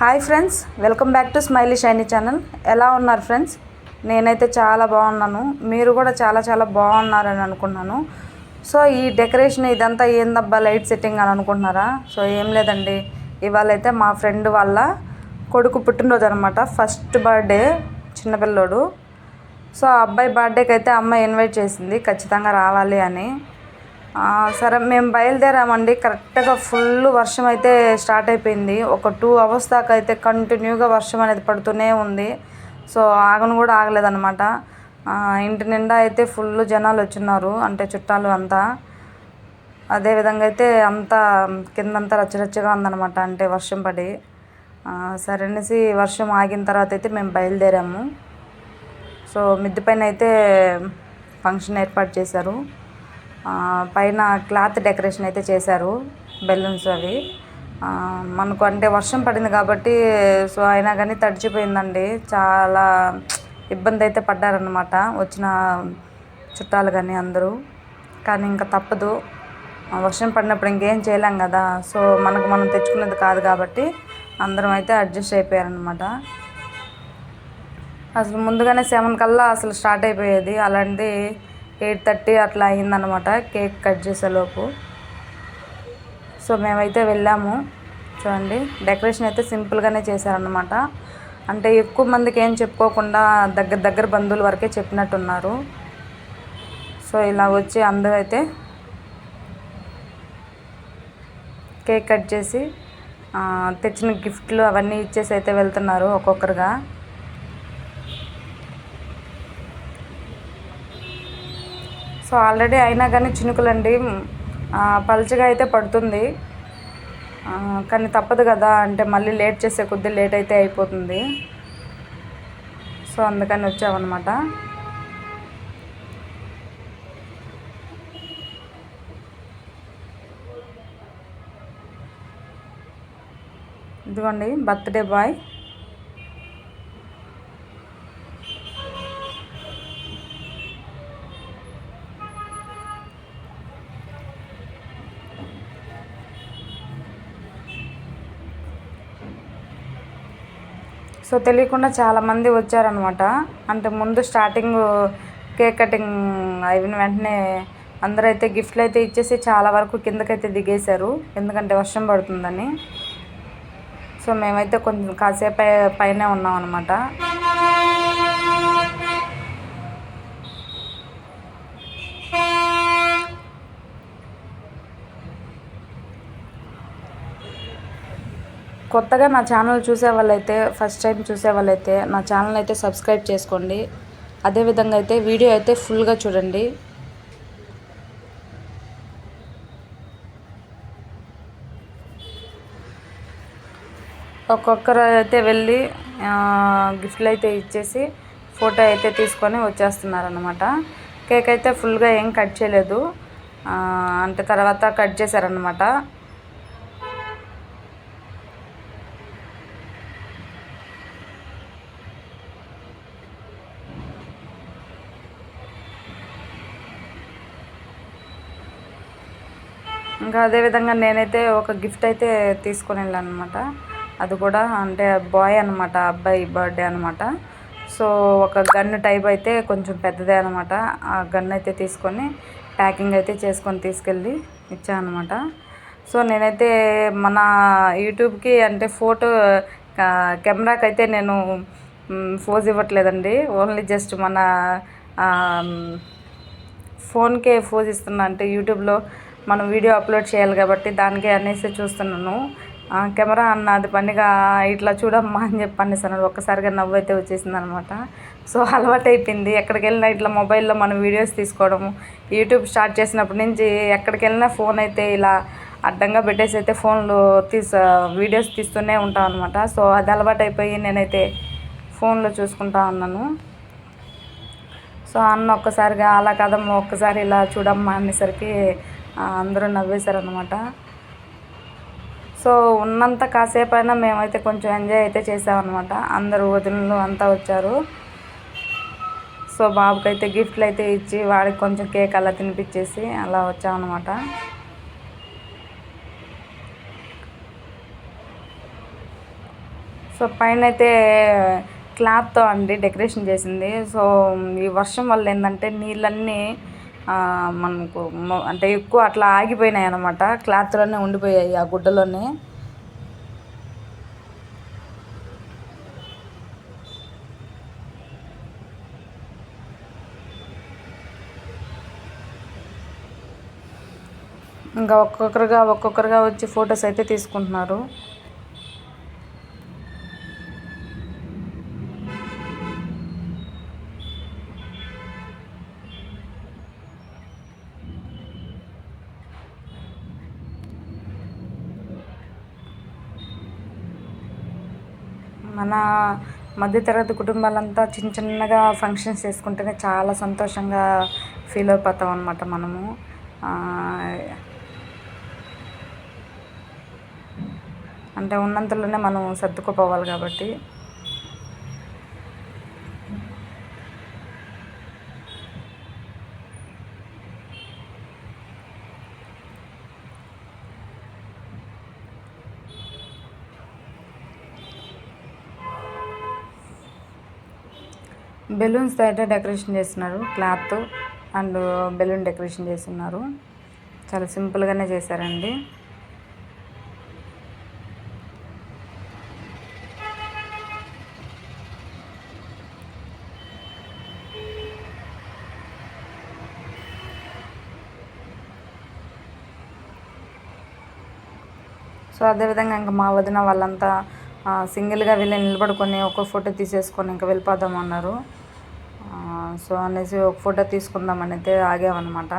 Hi friends welcome back to Smiley Shiny channel. ఎలా ఉన్నారు friends? నేనైతే చాలా బాగున్నాను. మీరు కూడా చాలా చాలా బాగున్నారని అనుకున్నాను. సో ఈ డెకరేషన్ ఇదంతా ఏందబ్బా లైట్ సెట్టింగ్ అని అనుకుంటున్నారా? సో ఏం లేదండి. ఇవాళ అయితే మా ఫ్రెండ్ వాళ్ళ కొడుకు పుట్టినరోజు అనమాట ఫస్ట్ బర్త్డే చిన్నపిల్లోడు సో ఆ అబ్బాయి బర్త్డేకి అయితే అమ్మాయి ఇన్వైట్ చేసింది. ఖచ్చితంగా రావాలి అని. సరే మేము బయలుదేరామండి. కరెక్ట్గా ఫుల్ వర్షం అయితే స్టార్ట్ అయిపోయింది. ఒక టూ అవర్స్ దాకా అయితే కంటిన్యూగా వర్షం అనేది పడుతూనే ఉంది. సో ఆగను కూడా ఆగలేదన్నమాట. ఇంటి నిండా అయితే ఫుల్ జనాలు వచ్చిన్నారు అంటే చుట్టాలు అంతా. అదే విధంగా అయితే అంతా కిందంతా రచ్చరచ్చగా ఉందన్నమాట అంటే వర్షం పడి. సరే అనేసి వర్షం ఆగిన తర్వాత అయితే మేము బయలుదేరాము. సో మిద్దె పైన అయితే ఫంక్షన్ ఏర్పాటు చేశారు. పైన క్లాత్ డెకరేషన్ అయితే చేశారు బెలూన్స్ అవి. మనకు అంటే వర్షం పడింది కాబట్టి సో అయినా కానీ తడిచిపోయిందండి. చాలా ఇబ్బంది అయితే పడ్డారనమాట వచ్చిన చుట్టాలు కానీ అందరూ. కానీ ఇంకా తప్పదు. వర్షం పడినప్పుడు ఇంకేం చేయలేం కదా. సో మనకు మనం తెచ్చుకునేది కాదు కాబట్టి అందరం అయితే అడ్జస్ట్ అయిపోయారనమాట అసలు ముందుగానే సెవెన్ కల్లా అసలు స్టార్ట్ అయిపోయేది. అలాంటిది ఎయిట్ థర్టీ అట్లా అయిందనమాట కేక్ కట్ చేసేలోపు. సో మేమైతే వెళ్ళాము. చూడండి డెకరేషన్ అయితే సింపుల్గానే చేశారనమాట అంటే ఎక్కువ మందికి ఏం చెప్పుకోకుండా దగ్గర దగ్గర బంధువుల వరకే చెప్పినట్టున్నారు. సో ఇలా వచ్చి అందరూ అయితే కేక్ కట్ చేసి తెచ్చిన గిఫ్ట్లు అవన్నీ ఇచ్చేసి అయితే వెళ్తున్నారు ఒక్కొక్కరుగా. సో ఆల్రెడీ అయినా కానీ చినుకులండి. పలుచగా అయితే పడుతుంది. కానీ తప్పదు కదా అంటే మళ్ళీ లేట్ చేసే కొద్దీ లేట్ అయితే అయిపోతుంది. సో అందుకని వచ్చామన్నమాట. ఇదిగోండి బర్త్డే బాయ్. సో తెలియకుండా చాలామంది వచ్చారనమాట అంటే ముందు స్టార్టింగ్ కేక్ కటింగ్ అయిన వెంటనే అందరూ అయితే గిఫ్ట్లు అయితే ఇచ్చేసి చాలా వరకు కిందకైతే దిగేశారు. ఎందుకంటే వర్షం పడుతుందని. సో మేమైతే కొంచెం కాసేపు పైనే ఉన్నాం అనమాట కొత్తగా నా ఛానల్ చూసే వాళ్ళైతే ఫస్ట్ టైం చూసే వాళ్ళైతే నా ఛానల్ అయితే సబ్స్క్రైబ్ చేసుకోండి. అదేవిధంగా అయితే వీడియో అయితే ఫుల్గా చూడండి. ఒక్కొక్కరు అయితే వెళ్ళి గిఫ్ట్లు అయితే ఇచ్చేసి ఫోటో అయితే తీసుకొని వచ్చేస్తున్నారనమాట కేక్ అయితే ఫుల్గా ఏం కట్ చేయలేదు. అంటే తర్వాత కట్ చేశారనమాట ఇంకా అదేవిధంగా నేనైతే ఒక గిఫ్ట్ అయితే తీసుకొని వెళ్ళాను అనమాట అది కూడా అంటే బాయ్ అనమాట అబ్బాయి బర్త్డే అనమాట సో ఒక గన్ టైప్ అయితే కొంచెం పెద్దదే అనమాట ఆ గన్ అయితే తీసుకొని ప్యాకింగ్ అయితే చేసుకొని తీసుకెళ్ళి ఇచ్చాను అనమాట సో నేనైతే మన యూట్యూబ్కి అంటే ఫోటో కెమెరాకి అయితే నేను ఫోజ్ ఇవ్వట్లేదండి. ఓన్లీ జస్ట్ మన ఫోన్కే ఫోజ్ ఇస్తున్నా. అంటే యూట్యూబ్లో మనం వీడియో అప్లోడ్ చేయాలి కాబట్టి దానికే అనేసి చూస్తున్నాను. కెమెరా అన్న అది పనిగా ఇట్లా చూడమ్మా అని చెప్పి అనేసాను. ఒక్కసారిగా నవ్వు అయితే వచ్చేసింది అనమాట సో అలవాటు అయిపోయింది ఎక్కడికి వెళ్ళినా ఇట్లా మొబైల్లో మనం వీడియోస్ తీసుకోవడము యూట్యూబ్ స్టార్ట్ చేసినప్పటి నుంచి ఎక్కడికి వెళ్ళినా ఫోన్ అయితే ఇలా అడ్డంగా పెట్టేసి అయితే ఫోన్లో తీసు వీడియోస్ తీస్తూనే ఉంటాం అనమాట. సో అది అలవాటు అయిపోయి నేనైతే ఫోన్లో చూసుకుంటా ఉన్నాను. సో అన్న ఒక్కసారిగా అలా కదమ్మా ఒక్కసారి ఇలా చూడమ్మా అనేసరికి అందరూ నవ్వేశారనమాట సో ఉన్నంత కాసేపు అయినా మేమైతే కొంచెం ఎంజాయ్ అయితే చేసామన్నమాట. అందరూ వదినలు అంతా వచ్చారు. సో బాబుకైతే గిఫ్ట్లు అయితే ఇచ్చి వాడికి కొంచెం కేక్ అలా తినిపించేసి అలా వచ్చామన్నమాట. సో పైన అయితే క్లాత్తో అండి డెకరేషన్ చేసింది. సో ఈ వర్షం వల్ల ఏంటంటే నీళ్ళన్నీ మనకు అంటే ఎక్కువ అట్లా ఆగిపోయినాయి అనమాట క్లాత్లోనే ఉండిపోయాయి ఆ గుడ్డలోనే ఇంకా ఒక్కొక్కరుగా ఒక్కొక్కరుగా వచ్చి ఫొటోస్ అయితే తీసుకుంటున్నారు. మన మధ్యతరగతి కుటుంబాలంతా చిన్న చిన్నగా ఫంక్షన్స్ చేసుకుంటేనే చాలా సంతోషంగా ఫీల్ అయిపోతాం అనమాట మనము. అంటే ఉన్నంతలోనే మనం సర్దుకుపోవాలి కాబట్టి. బెలూన్స్తో అయితే డెకరేషన్ చేస్తున్నారు క్లాత్ అండ్ బెలూన్ డెకరేషన్ చేస్తున్నారు. చాలా సింపుల్గానే చేశారండి. సో అదేవిధంగా ఇంకా మా వదిన వాళ్ళంతా సింగిల్గా వెళ్ళి నిలబడుకొని ఒక ఫోటో తీసేసుకొని ఇంకా వెళ్ళిపోదామన్నారు సో అనేసి ఒక ఫోటో తీసుకుందామని అయితే ఆగామన్నమాట.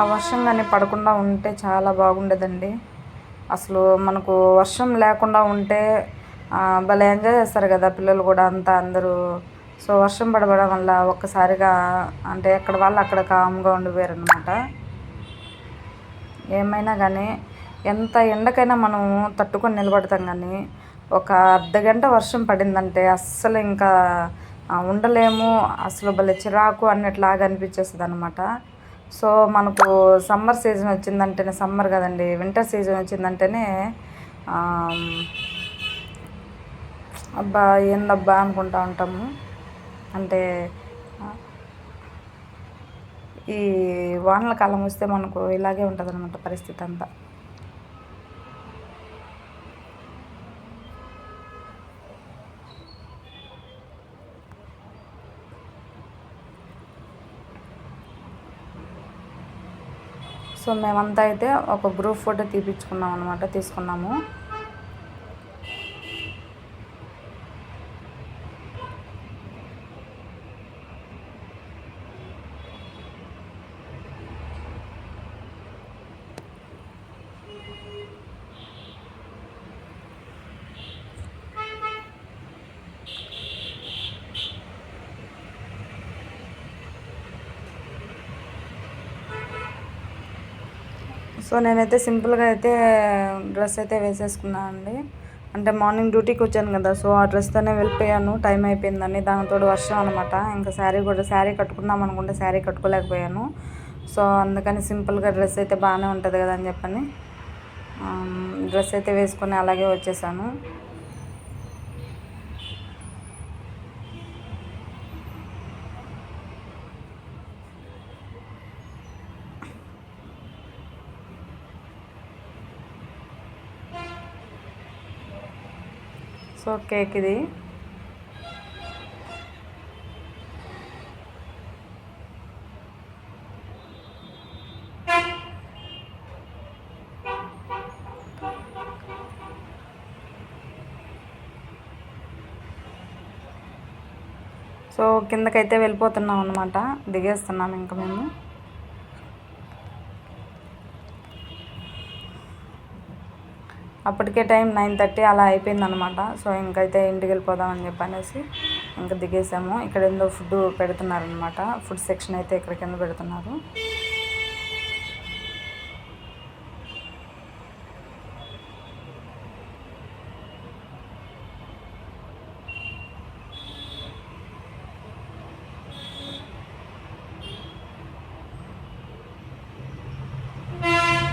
ఆ వర్షం కానీ పడకుండా ఉంటే చాలా బాగుండేదండి. అసలు మనకు వర్షం లేకుండా ఉంటే భలే ఎంజాయ్ చేస్తారు కదా పిల్లలు కూడా అంతా అందరూ. సో వర్షం పడబడం వల్ల ఒక్కసారిగా అంటే ఎక్కడ వాళ్ళు అక్కడ కామ్గా ఉండిపోయారు అనమాట ఏమైనా కానీ ఎంత ఎండకైనా మనం తట్టుకొని నిలబడతాం కానీ ఒక అర్ధ గంట వర్షం పడిందంటే అస్సలు ఇంకా ఉండలేము అసలు భలే చిరాకు అన్నట్లాగా అనిపించేస్తుంది అనమాట సో మనకు సమ్మర్ సీజన్ వచ్చిందంటేనే సమ్మర్ కదండి వింటర్ సీజన్ వచ్చిందంటేనే అబ్బా ఏందబ్బా అనుకుంటా ఉంటాము. అంటే ఈ వానల కాలం వస్తే మనకు ఇలాగే ఉంటుంది అనమాట పరిస్థితి అంతా. సో మేమంతా అయితే ఒక గ్రూప్ ఫోటో తీపించుకున్నాం అనమాట తీసుకున్నాము. సో నేనైతే సింపుల్గా అయితే డ్రెస్ అయితే వేసేసుకున్నాను అండి. అంటే మార్నింగ్ డ్యూటీకి వచ్చాను కదా సో ఆ డ్రెస్తోనే వెళ్ళిపోయాను. టైం అయిపోయిందని దానితో వర్షం అనమాట ఇంకా శారీ కూడా శారీ కట్టుకుందాం అనుకుంటే శారీ కట్టుకోలేకపోయాను. సో అందుకని సింపుల్గా డ్రెస్ అయితే బాగానే ఉంటుంది కదా అని చెప్పని డ్రెస్ అయితే వేసుకొని అలాగే వచ్చేసాను. సో కేక్ ఇది. సో కిందకైతే వెళ్ళిపోతున్నాం అనమాట దిగేస్తున్నాం ఇంకా మేము. అప్పటికే టైం నైన్ థర్టీ అలా అయిపోయింది అనమాట సో ఇంకైతే ఇంటికి వెళ్ళిపోదామని చెప్పనేసి ఇంకా దిగేసాము. ఇక్కడ ఏందో ఫుడ్ పెడుతున్నారనమాట. ఫుడ్ సెక్షన్ అయితే ఇక్కడ కింద పెడుతున్నారు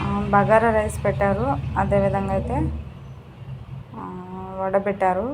ఆ, బగారా రైస్ పెట్టారు. అదేవిధంగా అయితే వడ పెట్టారు.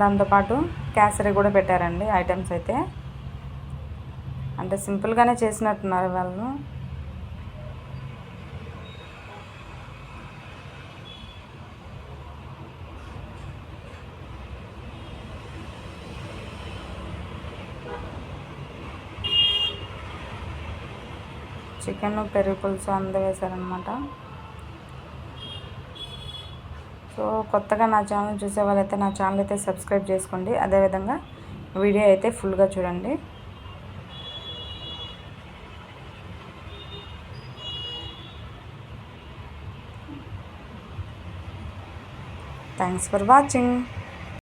దాంతోపాటు క్యాసరీ కూడా పెట్టారండి ఐటమ్స్ అయితే. అంటే సింపుల్గానే చేసినట్టున్నారు వాళ్ళు. చికెన్ పెరుగు పులుసు అందు వేశారనమాట సో కొత్తగా నా ఛానల్ చూసే వాళ్ళైతే నా ఛానల్ అయితే సబ్స్క్రైబ్ చేసుకోండి. అదేవిధంగా వీడియో అయితే ఫుల్గా చూడండి. Thanks for watching